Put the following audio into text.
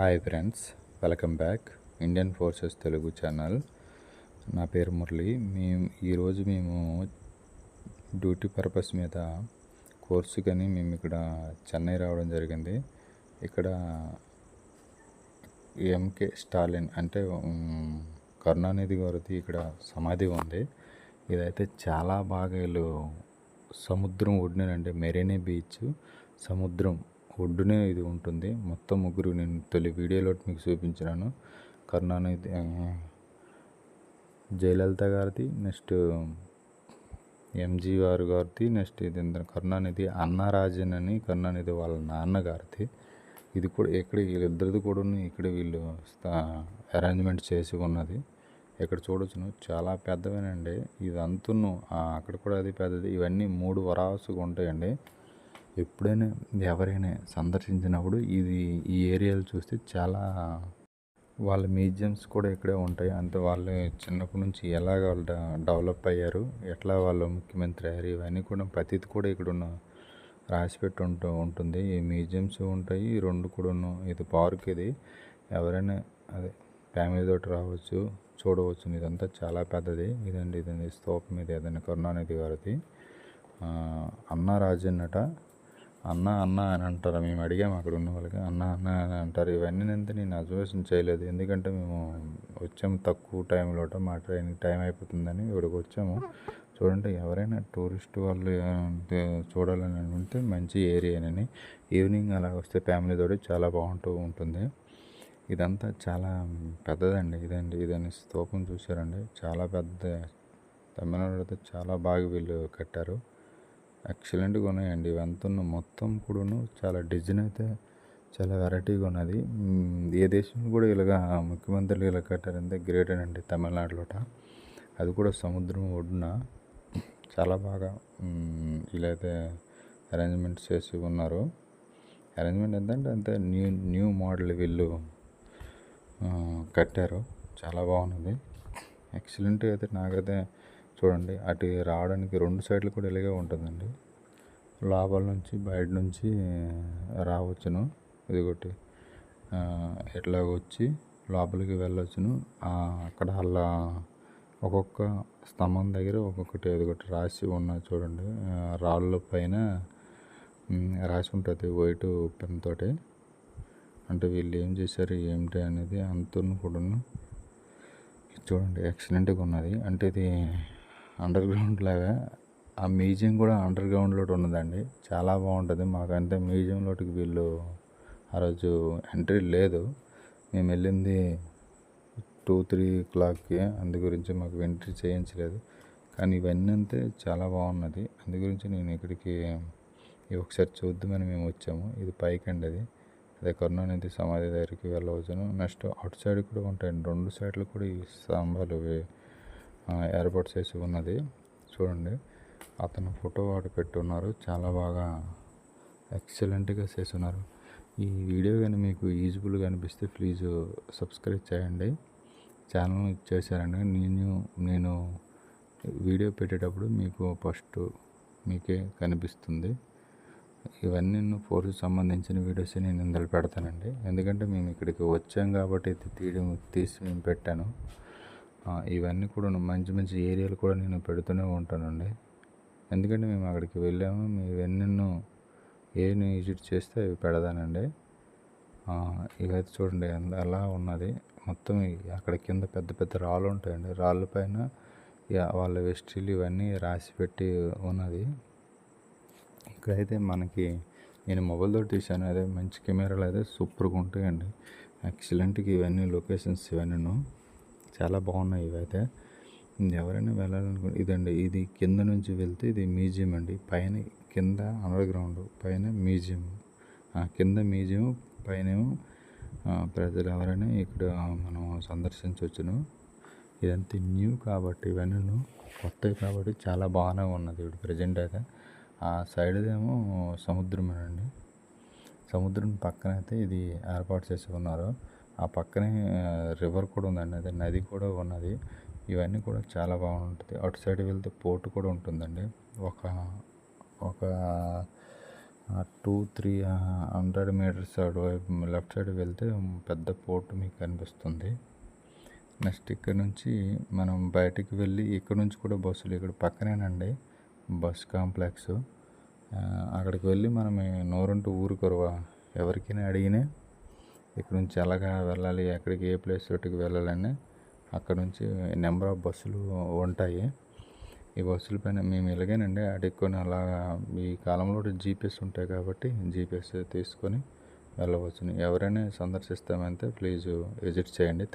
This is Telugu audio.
Hi friends welcome back Indian forces Telugu channel నా పేరు మురళి. మేము ఈరోజు మేము డ్యూటీ పర్పస్ మీద కోర్సుకని మేము ఇక్కడ చెన్నై రావడం జరిగింది. ఇక్కడ ఎంకే స్టాలిన్ అంటే కరుణానిధి గారిది ఇక్కడ సమాధి ఉంది. ఇదైతే చాలా బాగా వీళ్ళు సముద్రం ఒడ్డునండి. మెరీనే బీచ్ సముద్రం. ఒడ్డునే ఇది ఉంటుంది. మొత్తం ముగ్గురు నేను తొలి వీడియోలో మీకు చూపించినాను. కరుణానిధి జయలలిత గారిది నెక్స్ట్ ఎంజీ గారు గారిది నెక్స్ట్ ఇది కరుణానిధి అన్నారాజన్ అని కరుణానిధి వాళ్ళ నాన్నగారిది ఇది కూడా ఇక్కడ వీళ్ళిద్దరిది కూడా ఇక్కడ వీళ్ళు అరేంజ్మెంట్ చేసి ఉన్నది. ఇక్కడ చూడొచ్చును. చాలా పెద్దవేనండి. ఇదంతును అక్కడ కూడా అది పెద్దది. ఇవన్నీ మూడు వరాసుగా ఉంటాయండి. ఎప్పుడైనా ఎవరైనా సందర్శించినప్పుడు ఇది ఈ ఏరియాలు చూస్తే చాలా వాళ్ళ మ్యూజియంస్ కూడా ఇక్కడే ఉంటాయి. అంటే వాళ్ళు చిన్నప్పటి నుంచి ఎలాగ వాళ్ళు డ- డెవలప్ అయ్యారు ఎట్లా వాళ్ళు ముఖ్యమంత్రి అయ్యారు ఇవన్నీ కూడా ప్రతిది కూడా ఇక్కడ ఉన్న రాసిపెట్టి ఉంటూ ఉంటుంది. ఈ మ్యూజియంస్ ఉంటాయి ఈ రెండు కూడా ఇది పార్క్ ఇది. ఎవరైనా అదే ఫ్యామిలీ తోటి రావచ్చు చూడవచ్చు. ఇదంతా చాలా పెద్దది. ఇదండి ఇదండి స్తూపం ఇది. ఏదైనా కరుణానిధి గారిది. అన్నారాజన్నట అన్న అన్న అని అంటారు. మేము అడిగాము అక్కడ ఉన్న వాళ్ళకి అన్న అన్న అని అంటారు. ఇవన్నీ అంతా నేను అబ్జర్వేషన్ చేయలేదు. ఎందుకంటే మేము వచ్చాము తక్కువ టైంలో మా ట్రైన్ టైం అయిపోతుందని ఇక్కడికి వచ్చాము. చూడండి ఎవరైనా టూరిస్ట్ వాళ్ళు అంటే చూడాలని ఉంటే మంచి ఏరియానని ఈవినింగ్ అలా వస్తే ఫ్యామిలీ తోటి చాలా బాగుంటూ ఉంటుంది. ఇదంతా చాలా పెద్దదండి. ఇదండి ఇదని స్తూపం చూసారండి చాలా పెద్ద తమిళనాడు అయితే చాలా బాగా వీళ్ళు కట్టారు. ఎక్సలెంట్గా ఉన్నాయండి. ఇవంతా మొత్తం కూడాను చాలా డిజైన్ అయితే చాలా వెరైటీగా ఉన్నది. ఏ దేశంలో కూడా ఇలాగా ముఖ్యమంత్రులు ఇలా కట్టారంటే గ్రేట్ అండి తమిళనాడులోట. అది కూడా సముద్రం ఒడ్డున చాలా బాగా ఇలా అయితే అరేంజ్మెంట్ చేసి ఉన్నారు. అరేంజ్మెంట్ ఎంతంటే అంతే న్యూ న్యూ మోడల్ వీళ్ళు కట్టారు. చాలా బాగున్నది. ఎక్సలెంట్ అయితే నాకైతే చూడండి అటు రావడానికి రెండు సైడ్లు కూడా ఇలాగే ఉంటుందండి. లోపల నుంచి బయట నుంచి రావచ్చును. ఇది ఒకటి ఆ, ఇట్లా వచ్చి లోపలికి వెళ్ళొచ్చును. అక్కడ అలా ఒక్కొక్క స్తంభం దగ్గర ఒక్కొక్కటి అది ఒకటి రాసి ఉన్న చూడండి. రాళ్ళ పైన రాసి ఉంటుంది వైట్ పెన్తో అంటే వీళ్ళు ఏం చేశారు ఏమిటి అనేది అంతను కూడాను చూడండి. ఎక్సలెంట్గా ఉన్నది. అంటే ఇది అండర్ గ్రౌండ్ లాగా ఆ మ్యూజియం కూడా అండర్ గ్రౌండ్లో ఉన్నదండి. చాలా బాగుంటుంది. మాకంటే మ్యూజియంలోకి వీళ్ళు ఆ రోజు ఎంట్రీ లేదు. మేము వెళ్ళింది టూ త్రీ క్లాక్కి. అందు గురించి మాకు ఎంట్రీ చేయించలేదు. కానీ ఇవన్నీ అంతే చాలా బాగున్నది. అందు గురించి నేను ఇక్కడికి ఇవి ఒకసారి చూద్దామని మేము వచ్చాము. ఇది పైకి అండి అది. అదే కరుణానిధి సమాధి దగ్గరికి వెళ్ళవచ్చును. నెక్స్ట్ అటు సైడ్ కూడా ఉంటాయండి రెండు సైడ్లు కూడా ఈ స్తంభాలు ఏర్పాటు చేసి ఉన్నది. చూడండి. అతను ఫోటో వాడు పెట్టున్నారు. చాలా బాగా ఎక్సలెంట్గా చేస్తున్నారు. ఈ వీడియో కానీ మీకు యూజ్ఫుల్గా అనిపిస్తే ప్లీజ్ సబ్స్క్రైబ్ చేయండి. ఛానల్ చేశారండి నేను నేను వీడియో పెట్టేటప్పుడు మీకు ఫస్ట్ మీకే కనిపిస్తుంది. ఇవన్నీ ఫోర్స్ సంబంధించిన వీడియోస్ నేను ఇందులో పెడతానండి. ఎందుకంటే మేము ఇక్కడికి వచ్చాం కాబట్టి తీయడం తీసి మేము పెట్టాను. ఇవన్నీ కూడా మంచి మంచి ఏరియాలు కూడా నేను పెడుతూనే ఉంటానండి. ఎందుకంటే మేము అక్కడికి వెళ్ళాము. మీ వెన్నును ఏ విజిట్ చేస్తే అవి పెడదానండి ఇవైతే చూడండి అలా ఉన్నది. మొత్తం అక్కడ కింద పెద్ద పెద్ద రాళ్ళు ఉంటాయండి. రాళ్ళ పైన వాళ్ళ వెస్ట్రీలు ఇవన్నీ రాసి పెట్టి ఉన్నది. ఇక్కడైతే మనకి నేను మొబైల్తో తీశాను. అదే మంచి కెమెరాలు అయితే సూపర్గా ఉంటాయండి. ఎక్సలెంట్గా ఇవన్నీ లొకేషన్స్ ఇవన్నీ చాలా బాగున్నాయి ఇవైతే. ఎవరైనా వెళ్ళాలనుకో ఇదండి ఇది కింద నుంచి వెళ్తే ఇది మ్యూజియం అండి. పైన కింద అండర్ గ్రౌండ్ పైన మ్యూజియం. ఆ, కింద మ్యూజియం పైనేమో ప్రజలు ఎవరైనా ఇక్కడ మనం సందర్శించవచ్చును ఇదంతా న్యూ కాబట్టి ఇవన్నీ కొత్తవి కాబట్టి చాలా బాగానే ఉన్నది ఇప్పుడు ప్రజెంట్ అయితే. ఆ సైడ్దేమో సముద్రం అండి సముద్రం పక్కన అయితే ఇది ఏర్పాటు చేసి ఉన్నారు ఆ పక్కనే రివర్ కూడా ఉందండి అదే నది కూడా ఉన్నది. ఇవన్నీ కూడా చాలా బాగుంటుంది. అటు సైడ్ వెళ్తే పోర్ట్ కూడా ఉంటుందండి. ఒక ఒక టూ త్రీ హండ్రెడ్ మీటర్స్ అటువైపు లెఫ్ట్ సైడ్ వెళ్తే పెద్ద పోర్ట్ మీకు కనిపిస్తుంది. నెక్స్ట్ ఇక్కడ నుంచి మనం బయటికి వెళ్ళి ఇక్కడ నుంచి కూడా బస్సులు ఇక్కడ పక్కనేనండి. Bus complex. అక్కడికి వెళ్ళి మనం నోరుంటూ నోరంటూ ఊరు కొరవ ఎవరికైనా అడిగినా ఇక్కడ నుంచి ఎలాగా వెళ్ళాలి ఎక్కడికి ఏ ప్లేస్ వెళ్ళాలని అక్కడ నుంచి నెంబర్ ఆఫ్ బస్సులు ఉంటాయి. ఈ బస్సుల పైన మేము ఇలాగేనండి అడుక్కొని అలా ఈ కాలంలో జీపీఎస్ ఉంటాయి కాబట్టి జీపీఎస్ తీసుకొని వెళ్ళవచ్చును. ఎవరైనా సందర్శిస్తామంటే ప్లీజ్ విజిట్ చేయండి.